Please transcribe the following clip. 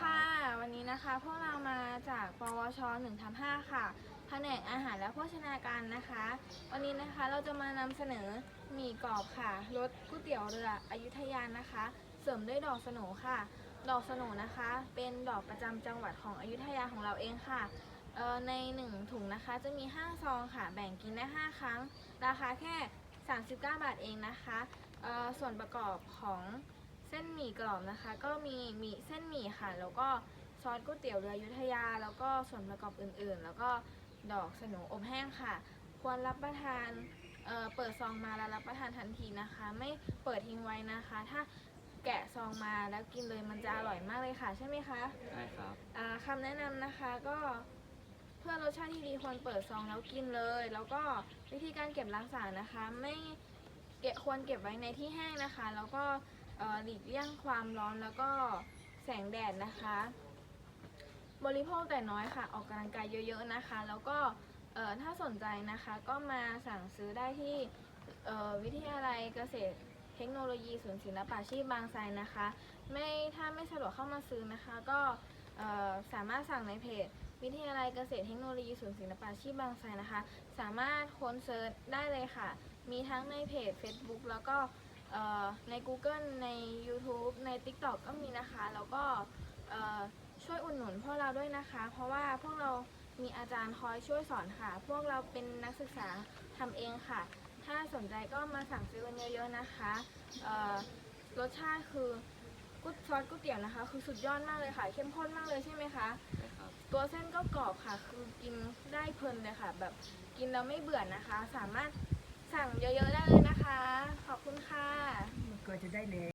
ค่ะ วันนี้นะคะพวกเรามาจากปวช1ทับ5ค่ะ แผนกอาหารและโภชนาการนะคะ วันนี้นะคะเราจะมานำเสนอหมี่กรอบค่ะ รสก๋วยเตี๋ยวเรืออยุธยานะคะ เสริมด้วยดอกสโหนค่ะ ดอกสโหนนะคะ เป็นดอกประจำจังหวัดของอยุธยาของเราเองค่ะเอ่อใน 1 ถุงนะคะจะมี 5 ซองค่ะ แบ่งกินได้ 5 ครั้ง ราคาแค่ 39 บาทเองนะคะส่วนประกอบของ เส้นหมี่กรอบนะคะ ก็มีหมีเส้นหมี่ค่ะ แล้วก็ซอสก๋วยเตี๋ยวเรืออยุธยา แล้วก็ส่วนประกอบอื่นๆ แล้วก็ดอกสโหนอบแห้งค่ะ ควรรับประทานเอ่อเปิดซองมาแล้วรับประทานทันทีนะคะ ไม่เปิดทิ้งไว้นะคะ ถ้าแกะซองมาแล้วกินเลยมันจะอร่อยมากเลยค่ะใช่ไหมคะใช่ครับอ่าคำแนะนำนะคะก็เพื่อรสชาติที่ดีควรเปิดซองแล้วกินเลย แล้วก็วิธีการเก็บรักษานะคะ ไม่เก็บควรเก็บไว้ในที่แห้งนะคะ แล้วก็เอ่อ หลีกเลี่ยงความร้อนแล้วก็แสงแดดนะคะ บริโภคแต่น้อยค่ะ ออกกำลังกายเยอะๆนะคะ แล้วก็ถ้าสนใจนะคะก็มาสั่งซื้อได้ที่วิทยาลัยเกษตรเทคโนโลยีศูนย์ศิลปาชีพบางไทรนะคะ ไม่ถ้าไม่สะดวกเข้ามาซื้อนะคะ ก็สามารถสั่งในเพจวิทยาลัยเกษตรเทคโนโลยีศูนย์ศิลปาชีพบางไทรนะคะ สามารถค้นเซิร์ชได้เลยค่ะ มีทั้งในเพจ Facebook แล้วก็ ใน Google ใน YouTube ใน TikTok ก็มีนะคะ แล้วก็เอ่อช่วยอุดหนุนพวกเราด้วยนะคะ เพราะว่าพวกเรามีอาจารย์คอยช่วยสอนค่ะ พวกเราเป็นนักศึกษาทำเองค่ะ ถ้าสนใจก็มาสั่งซื้อกันเยอะๆนะคะเอ่อรสชาติคือกุ๊ดซอสก๋วยเตี๋ยวนะคะ คือสุดยอดมากเลยค่ะ เข้มข้นมากเลยใช่ไหมคะใช่ครับตัวเส้นก็กรอบค่ะ คือกินได้เพลินเลยค่ะ แบบกินแล้วไม่เบื่อนะคะ สามารถสั่งเยอะๆได้เลยนะคะ ขอบคุณค่ะ มันก็ จะได้แรง